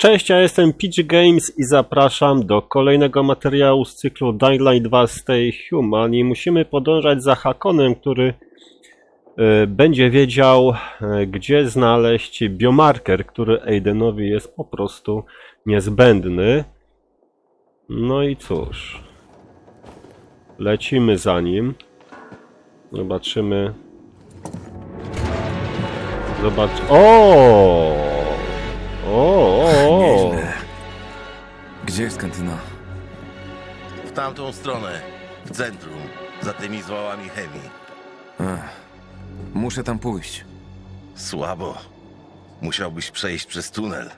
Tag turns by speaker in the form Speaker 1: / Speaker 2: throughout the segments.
Speaker 1: Cześć, ja jestem PG Games i zapraszam do kolejnego materiału z cyklu Dying Light 2 Stay Human i musimy podążać za Hakonem, który e, będzie wiedział, e, gdzie znaleźć biomarker, który Aidenowi jest po prostu niezbędny. No i cóż, lecimy za nim. Zobaczymy. Zobacz. O! O! o, o.
Speaker 2: Nieźle. Gdzie jest kantyna?
Speaker 3: W tamtą stronę, w centrum, za tymi zwałami chemii.
Speaker 2: Ech, muszę tam pójść.
Speaker 3: Słabo. Musiałbyś przejść przez tunel.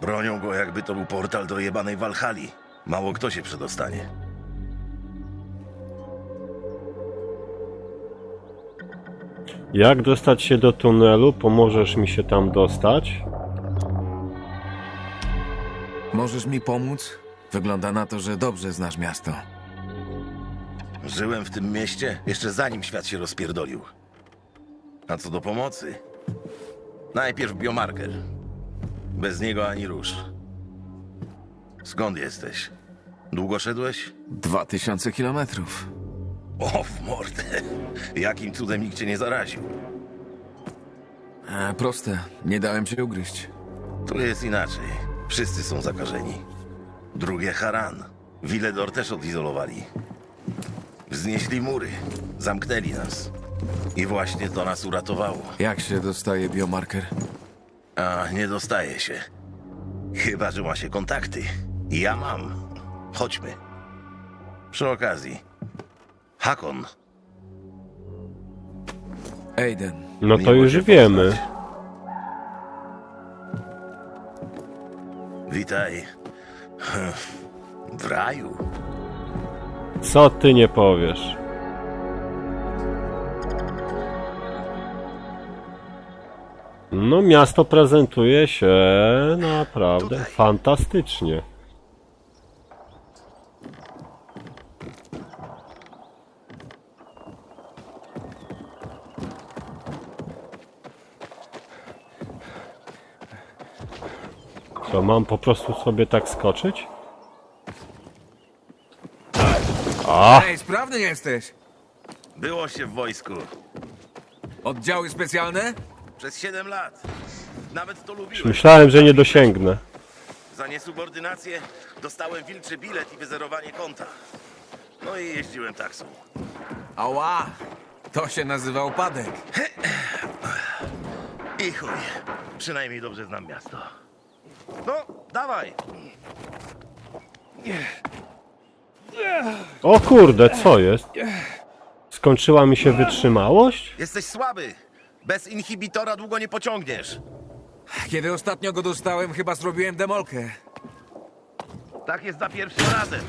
Speaker 3: Bronią go, jakby to był portal do jebanej Walhali. Mało kto się przedostanie.
Speaker 1: Jak dostać się do tunelu? Pomożesz mi się tam dostać?
Speaker 2: Możesz mi pomóc? Wygląda na to, że dobrze znasz miasto.
Speaker 3: Żyłem w tym mieście jeszcze zanim świat się rozpierdolił. A co do pomocy? Najpierw biomarker. Bez niego ani rusz. Skąd jesteś? Długo szedłeś?
Speaker 2: Dwa tysiące kilometrów.
Speaker 3: O, w mordę. Jakim cudem nikt cię nie zaraził?
Speaker 2: E, proste, nie dałem się ugryźć.
Speaker 3: Tu jest inaczej. Wszyscy są zakażeni. Drugie Haran. Wiledor też odizolowali. Wznieśli mury. Zamknęli nas. I właśnie to nas uratowało.
Speaker 2: Jak się dostaje biomarker?
Speaker 3: A nie dostaje się. Chyba, że ma się kontakty. Ja mam. Chodźmy. Przy okazji. Hakon.
Speaker 2: Aiden,
Speaker 1: No to
Speaker 3: miło
Speaker 1: już
Speaker 3: cię
Speaker 1: wiemy.
Speaker 3: poznać. Witaj. W raju.
Speaker 1: Co ty nie powiesz? No, miasto prezentuje się naprawdę
Speaker 3: Tutaj.
Speaker 1: fantastycznie. To mam po prostu sobie tak skoczyć? A!
Speaker 2: Ej, sprawny jesteś!
Speaker 3: Było się w wojsku.
Speaker 2: Oddziały specjalne?
Speaker 3: Przez 7 lat. Nawet to lubiłem.
Speaker 1: Myślałem, że nie dosięgnę.
Speaker 3: Za niesubordynację dostałem wilczy bilet i wyzerowanie konta. No i jeździłem taksą.
Speaker 2: Ała! To się nazywa upadek.
Speaker 3: I chuj. Przynajmniej dobrze znam miasto. No, dawaj.
Speaker 1: O kurde, co jest? Skończyła mi się wytrzymałość?
Speaker 3: Jesteś słaby. Bez inhibitora długo nie pociągniesz.
Speaker 2: Kiedy ostatnio go dostałem, chyba zrobiłem demolkę.
Speaker 3: Tak jest za pierwszym razem.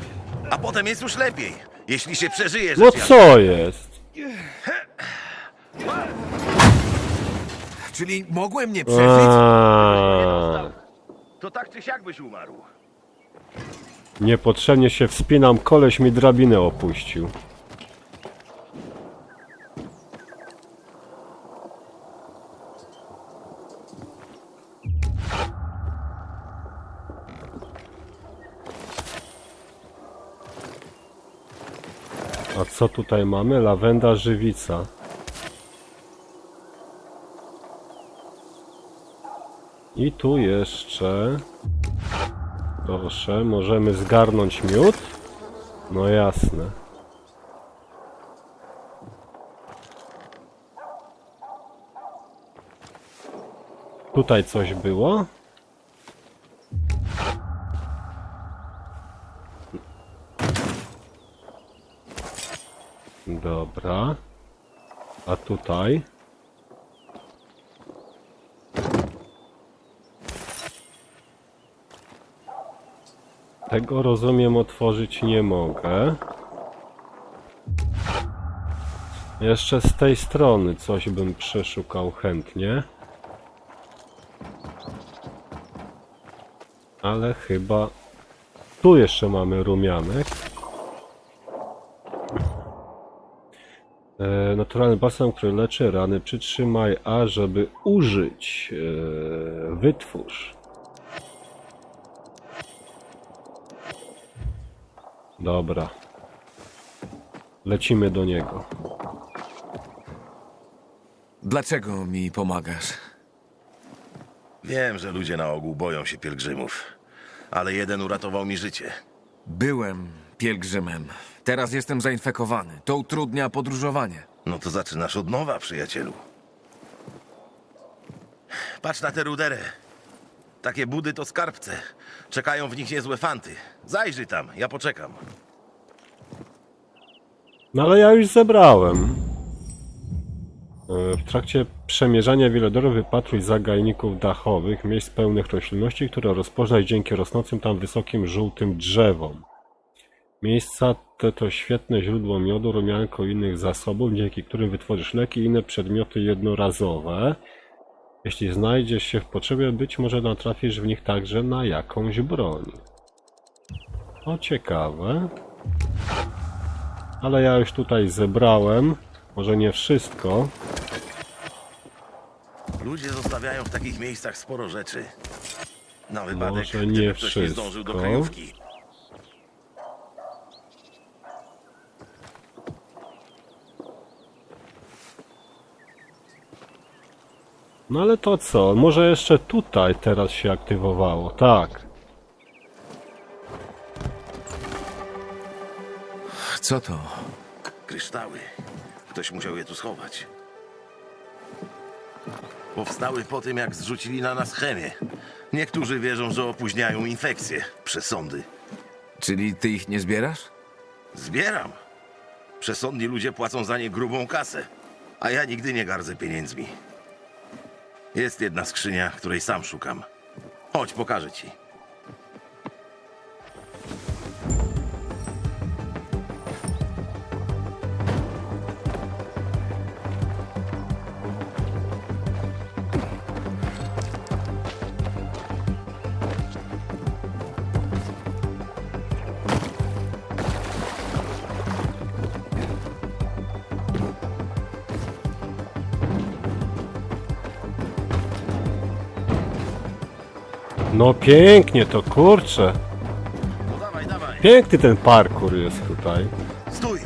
Speaker 3: A potem jest już lepiej. Jeśli się przeżyje,
Speaker 1: No co jest?
Speaker 2: Czyli mogłem nie przeżyć?
Speaker 3: Tak czy siak byś umarł.
Speaker 1: niepotrzebnie się wspinam, koleś mi drabinę opuścił. A co tutaj mamy? Lawenda żywica. I tu jeszcze. Proszę, możemy zgarnąć miód? No jasne. Tutaj coś było? Dobra. A tutaj? Tego rozumiem otworzyć nie mogę. Jeszcze z tej strony coś bym przeszukał chętnie. Ale chyba tu jeszcze mamy rumianek. E, naturalny balsam, który leczy rany. Przytrzymaj A, żeby użyć. E, wytwórz. Dobra. Lecimy do niego.
Speaker 2: Dlaczego mi pomagasz?
Speaker 3: Wiem, że ludzie na ogół boją się pielgrzymów, ale jeden uratował mi życie.
Speaker 2: Byłem pielgrzymem. Teraz jestem zainfekowany. To utrudnia podróżowanie.
Speaker 3: No to zaczynasz od nowa, przyjacielu. Patrz na tę ruderę. Takie budy to skarbce. Czekają w nich niezłe fanty. Zajrzyj tam, ja poczekam.
Speaker 1: No ale ja już zebrałem. E, W trakcie przemierzania wielodoru wypatruj zagajników dachowych, miejsc pełnych roślinności, które rozpoznać dzięki rosnącym tam wysokim żółtym drzewom. Miejsca te to świetne źródło miodu, rumianko i innych zasobów, dzięki którym wytworzysz leki i inne przedmioty jednorazowe. Jeśli znajdziesz się w potrzebie, być może natrafisz w nich także na jakąś broń. O, ciekawe. Ale ja już tutaj zebrałem. Może nie wszystko.
Speaker 3: Ludzie zostawiają w takich miejscach sporo rzeczy. Na wypadek,
Speaker 1: Może nie
Speaker 3: gdyby ktoś nie zdążył do
Speaker 1: wszystko.
Speaker 3: kryjówki.
Speaker 1: No ale to co? Może jeszcze tutaj teraz się aktywowało. Tak.
Speaker 2: Co to?
Speaker 3: Kryształy. Ktoś musiał je tu schować. Powstały po tym, jak zrzucili na nas chemię. Niektórzy wierzą, że opóźniają infekcje, przesądy.
Speaker 2: Czyli ty ich nie zbierasz?
Speaker 3: Zbieram. Przesądni ludzie płacą za nie grubą kasę, a ja nigdy nie gardzę pieniędzmi. Jest jedna skrzynia, której sam szukam. Chodź, pokażę ci.
Speaker 1: No pięknie to kurczę.
Speaker 3: No dawaj, dawaj.
Speaker 1: Piękny ten parkour jest tutaj.
Speaker 3: Stój!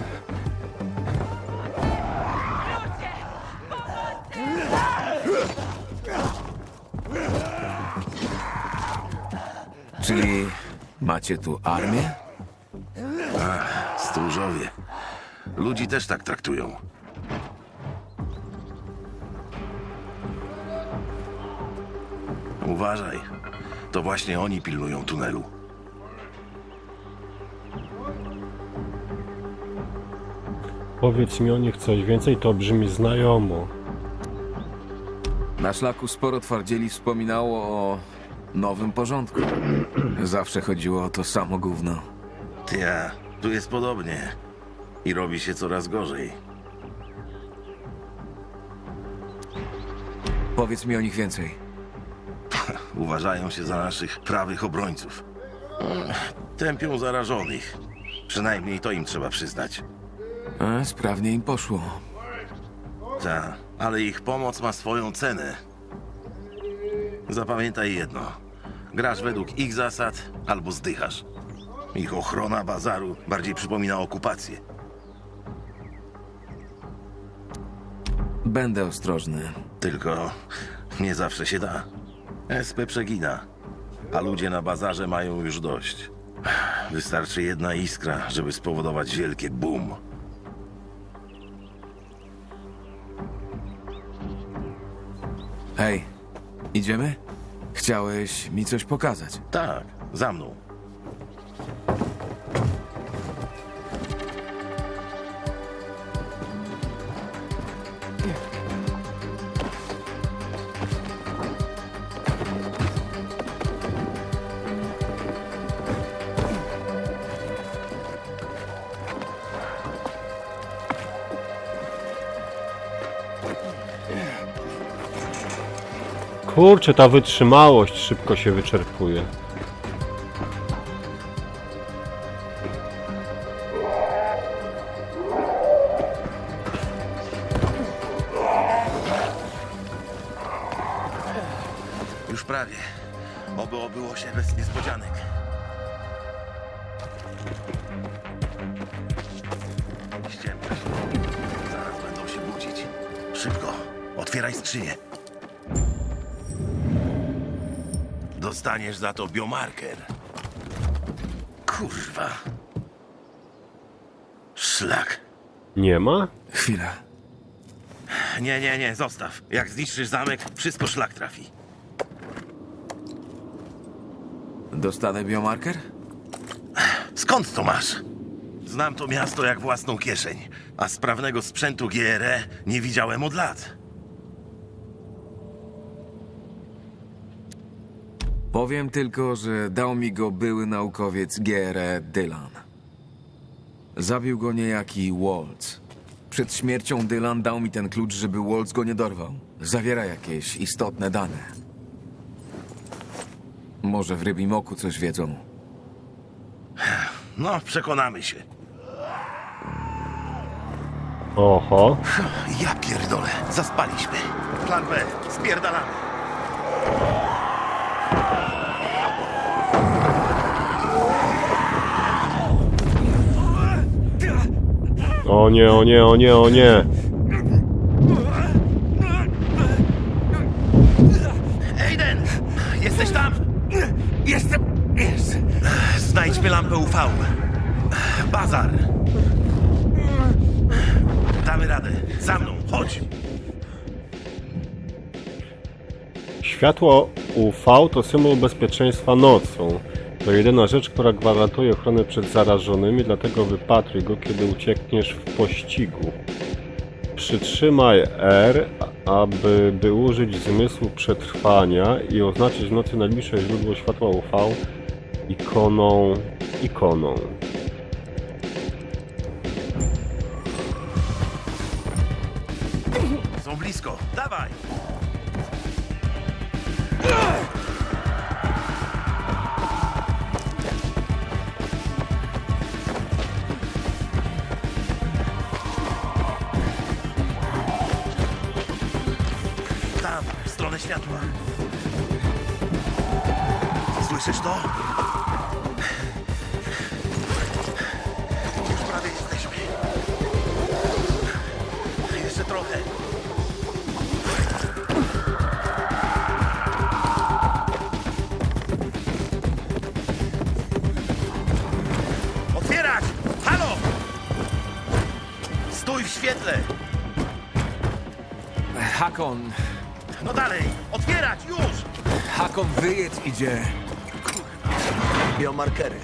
Speaker 2: Czyli macie tu armię?
Speaker 3: Stróżowie. Ludzi też tak traktują. Uważaj. To właśnie oni pilnują tunelu.
Speaker 1: Powiedz mi o nich coś więcej, to brzmi znajomo.
Speaker 2: Na szlaku sporo twardzieli wspominało o nowym porządku. Zawsze chodziło o to samo gówno.
Speaker 3: Ty, a tu jest podobnie. I robi się coraz gorzej.
Speaker 2: Powiedz mi o nich więcej.
Speaker 3: Uważają się za naszych prawych obrońców. Mm, Tępią zarażonych. Przynajmniej to im trzeba przyznać.
Speaker 2: E, sprawnie im poszło.
Speaker 3: Ta, ale ich pomoc ma swoją cenę. Zapamiętaj jedno. Grasz według ich zasad albo zdychasz. Ich ochrona bazaru bardziej przypomina okupację.
Speaker 2: Będę ostrożny.
Speaker 3: Tylko nie zawsze się da. SP przegina, a ludzie na bazarze mają już dość. Wystarczy jedna iskra, żeby spowodować wielkie boom.
Speaker 2: Hej, idziemy? Chciałeś mi coś pokazać.
Speaker 3: Tak, za mną.
Speaker 1: Kurczę, ta wytrzymałość szybko się wyczerpuje.
Speaker 3: Już prawie. Oby obyło się bez niespodzianek. Ściemność. Zaraz będą się budzić. Szybko, otwieraj skrzynię. Dostaniesz za to biomarker. Kurwa. Szlak.
Speaker 1: Nie ma?
Speaker 2: Chwila.
Speaker 3: Nie, nie, nie, zostaw. Jak zniszczysz zamek, wszystko szlak trafi.
Speaker 2: Dostanę biomarker?
Speaker 3: Skąd to masz? Znam to miasto jak własną kieszeń, a sprawnego sprzętu GRE nie widziałem od lat.
Speaker 2: Powiem tylko, że dał mi go były naukowiec G.R. Dylan. Zabił go niejaki Waltz. Przed śmiercią Dylan dał mi ten klucz, żeby Waltz go nie dorwał. Zawiera jakieś istotne dane. Może w rybim oku coś wiedzą.
Speaker 3: No, przekonamy się.
Speaker 1: Oho.
Speaker 3: Ja pierdolę, zaspaliśmy. Plan B, spierdalamy.
Speaker 1: O nie, o nie, o nie, o nie.
Speaker 3: Aiden, jesteś tam?
Speaker 2: Jestem! Jest!
Speaker 3: Znajdźmy lampę UV. Bazar. Damy radę. Za mną, chodź.
Speaker 1: Światło UV to symbol bezpieczeństwa nocą. To jedyna rzecz, która gwarantuje ochronę przed zarażonymi, dlatego wypatruj go, kiedy uciekniesz w pościgu. Przytrzymaj R, aby by użyć zmysłu przetrwania i oznaczyć w nocy najbliższe źródło światła UV ikoną ikoną.
Speaker 2: Hakon!
Speaker 3: No dalej! Otwierać! Już!
Speaker 2: Hakon, wyjedź idzie!
Speaker 4: Biomarkery.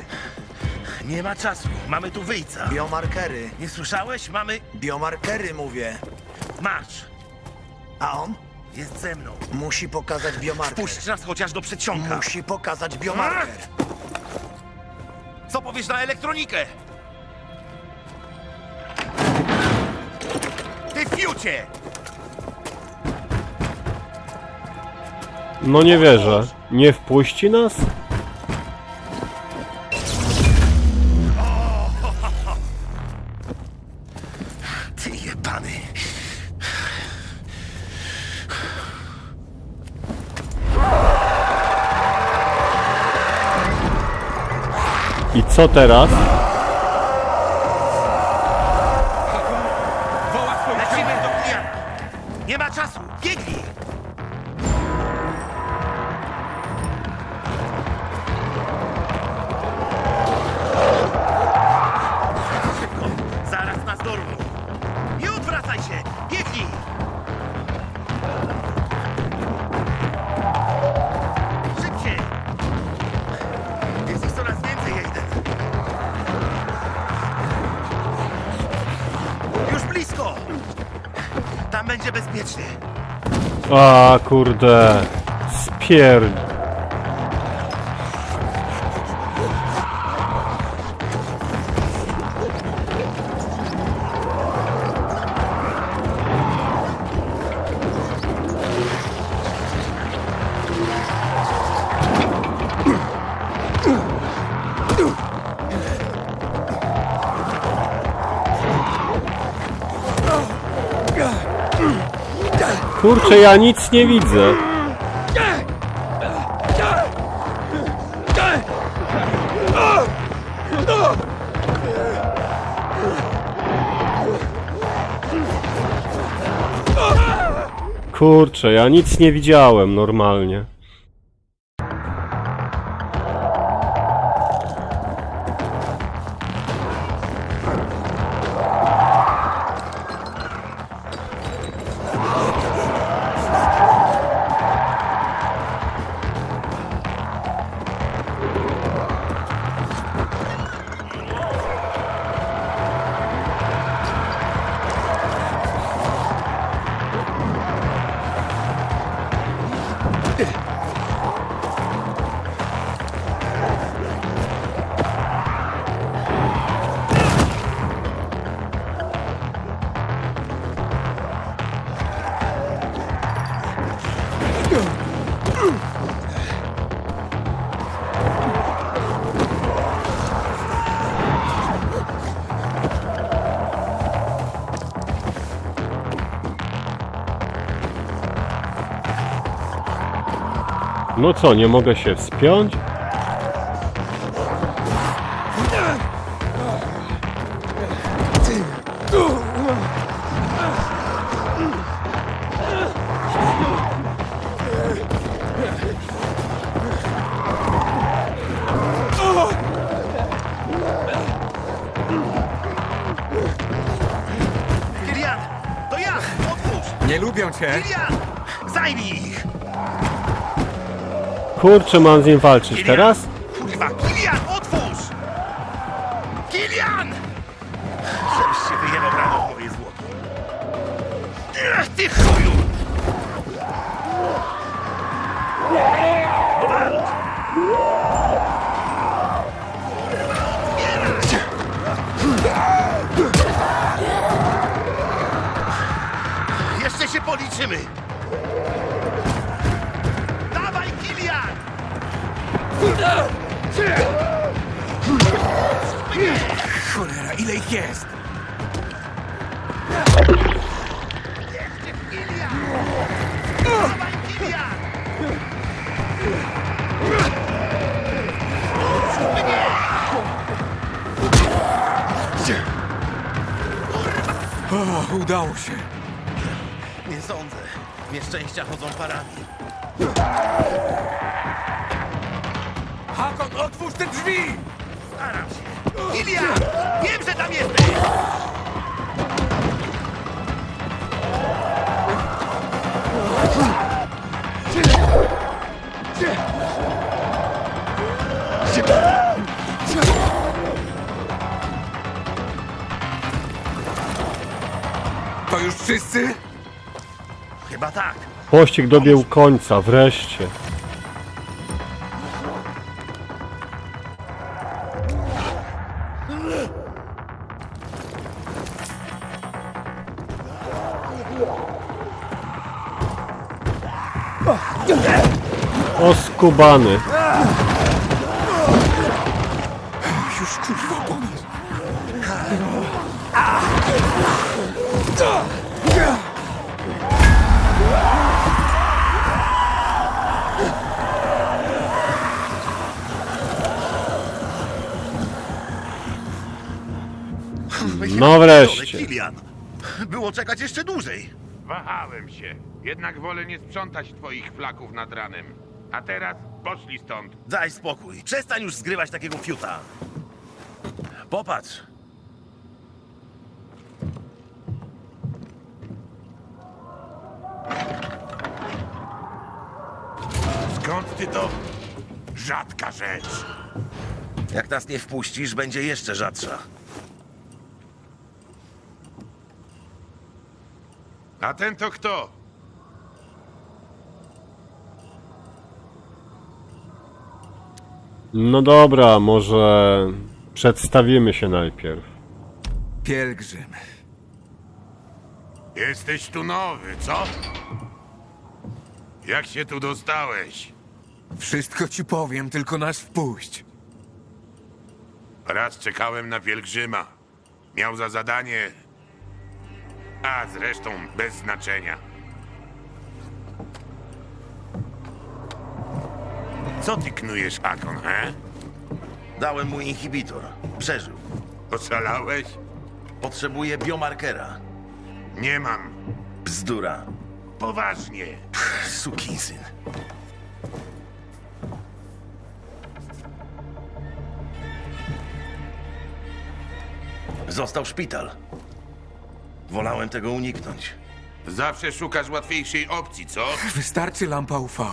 Speaker 3: Nie ma czasu. Mamy tu wyjca.
Speaker 4: Biomarkery.
Speaker 3: Nie słyszałeś? Mamy...
Speaker 4: Biomarkery mówię.
Speaker 3: Marsz!
Speaker 4: A on
Speaker 3: Jest ze mną.
Speaker 4: musi pokazać biomarker.
Speaker 3: Puść nas chociaż do przedsionka.
Speaker 4: Musi pokazać biomarker.
Speaker 3: Co powiesz na elektronikę? Ty fiucie!
Speaker 1: No nie wierzę. Nie wpuści nas?
Speaker 3: Ty jebany.
Speaker 1: I co teraz? A kurde. Spier... Kurczę, ja nic nie widzę. Kurczę, ja nic nie widziałem normalnie. No co, nie mogę się wspiąć?
Speaker 3: Kilian! To ja! Otwórz!
Speaker 2: Nie lubią cię?
Speaker 3: Kilian! Zajmij ich!
Speaker 1: Kurczę, mam z nim walczyć teraz?
Speaker 2: Cholera, ile ich jest? O, udało się.
Speaker 3: Nie sądzę. Nieszczęścia chodzą parami.
Speaker 2: Hakon, otwórz te drzwi!
Speaker 3: Staram się. Kilian! Wiem, że tam jesteś!
Speaker 2: To już wszyscy?
Speaker 3: Chyba tak.
Speaker 1: Pościg dobił końca, wreszcie. Oskubany.
Speaker 2: Już kurwa po nas.
Speaker 1: No wreszcie.
Speaker 3: Kilian! Było czekać jeszcze dłużej.
Speaker 5: Wahałem się. Jednak wolę nie sprzątać twoich flaków nad ranem. A teraz poszli stąd.
Speaker 3: Daj spokój. Przestań już zgrywać takiego fiuta. Popatrz.
Speaker 5: Skąd ty to? Rzadka rzecz.
Speaker 3: Jak nas nie wpuścisz, będzie jeszcze rzadsza.
Speaker 5: A ten to kto?
Speaker 1: No dobra, może przedstawimy się najpierw.
Speaker 2: Pielgrzym.
Speaker 5: Jesteś tu nowy, co? Jak się tu dostałeś?
Speaker 2: Wszystko ci powiem, tylko nas wpuść.
Speaker 5: Raz czekałem na pielgrzyma. Miał za zadanie... A zresztą bez znaczenia. Co ty knujesz, Akon, he?
Speaker 3: Dałem mu inhibitor. Przeżył.
Speaker 5: Oszalałeś?
Speaker 3: Potrzebuje biomarkera.
Speaker 5: Nie mam.
Speaker 3: Bzdura.
Speaker 5: poważnie.
Speaker 3: Sukinsyn. Został szpital. Wolałem tego uniknąć.
Speaker 5: Zawsze szukasz łatwiejszej opcji, co?
Speaker 2: Wystarczy lampa UV.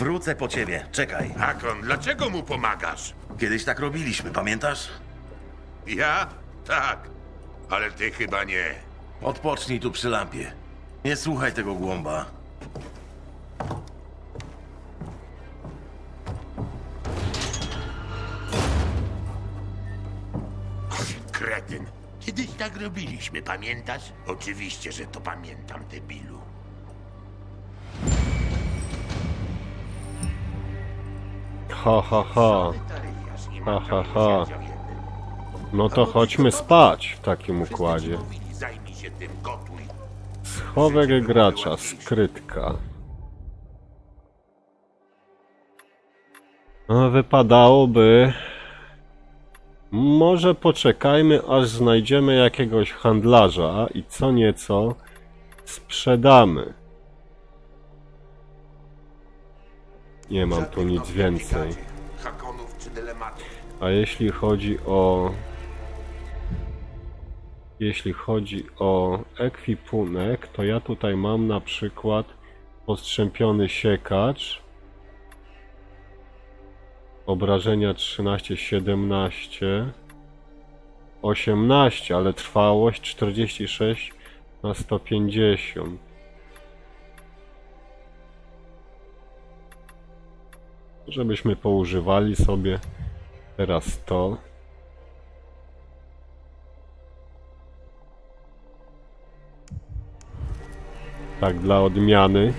Speaker 3: Wrócę po ciebie, czekaj.
Speaker 5: Hakon, dlaczego mu pomagasz?
Speaker 3: Kiedyś tak robiliśmy, pamiętasz?
Speaker 5: Ja? Tak. Ale ty chyba nie.
Speaker 3: Odpocznij tu przy lampie. Nie słuchaj tego głąba.
Speaker 5: Kretyn. Kiedyś tak robiliśmy, pamiętasz? Oczywiście, że to pamiętam, debilu.
Speaker 1: Ha, ha, ha. Ha, ha, ha. No to chodźmy spać w takim układzie. Schowek gracza, skrytka. No, wypadałoby... Może poczekajmy, aż znajdziemy jakiegoś handlarza i co nieco sprzedamy. Nie mam tu nic więcej.
Speaker 5: Hakonów czy dylematów.
Speaker 1: A jeśli chodzi o. Jeśli chodzi o ekwipunek, to ja tutaj mam na przykład postrzępiony siekacz. Obrażenia 13, 17, 18, ale trwałość 46 na 150. Żebyśmy poużywali sobie Teraz to. Tak dla odmiany.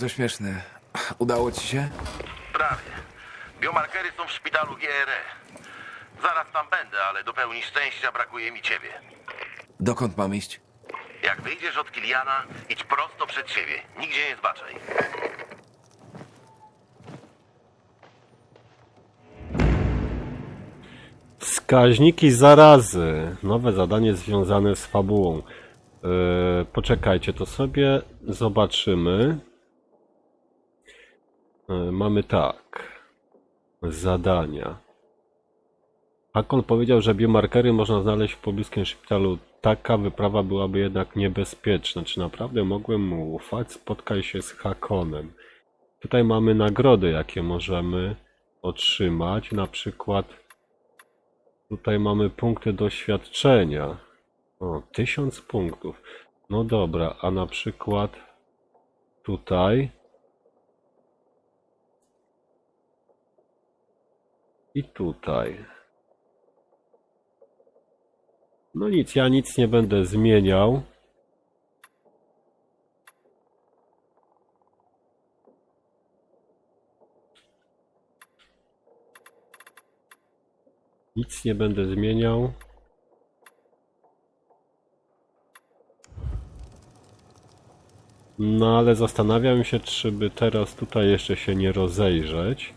Speaker 2: Bardzo śmieszne. Udało ci się?
Speaker 3: Prawie. Biomarkery są w szpitalu GRE. Zaraz tam będę, ale do pełni szczęścia brakuje mi ciebie.
Speaker 2: Dokąd mam iść?
Speaker 3: Jak wyjdziesz od Kiliana, idź prosto przed siebie. Nigdzie nie zbaczaj.
Speaker 1: Wskaźniki zarazy. Nowe zadanie związane z fabułą. Yy, poczekajcie, to sobie zobaczymy. Yy, mamy tak. Zadania. Hakon powiedział, że biomarkery można znaleźć w pobliskim szpitalu. Taka wyprawa byłaby jednak niebezpieczna. Czy naprawdę mogłem mu ufać? Spotkaj się z Hakonem. Tutaj mamy nagrody, jakie możemy otrzymać. Na przykład Tutaj mamy punkty doświadczenia. O, 1000 punktów. No dobra, a na przykład tutaj i tutaj. No nic, ja nic nie będę zmieniał. Nic nie będę zmieniał. No ale zastanawiam się, czy by teraz tutaj jeszcze się nie rozejrzeć.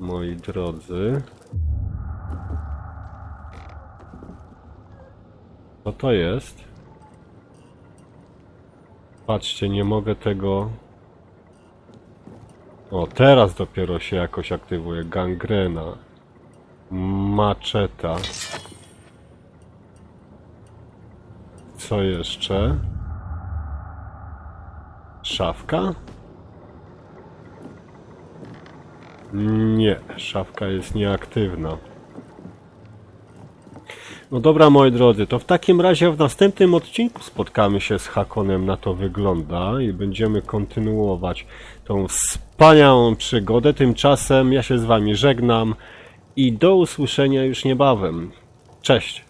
Speaker 1: Moi drodzy. Co to jest? Patrzcie, nie mogę tego... O, teraz dopiero się jakoś aktywuje. Gangrena. Maczeta. Co jeszcze? Szafka? Nie, szafka jest nieaktywna. No dobra, moi drodzy, to w takim razie w następnym odcinku spotkamy się z Hakonem, na to wygląda i będziemy kontynuować tą wspaniałą przygodę. Tymczasem ja się z wami żegnam i do usłyszenia już niebawem. Cześć!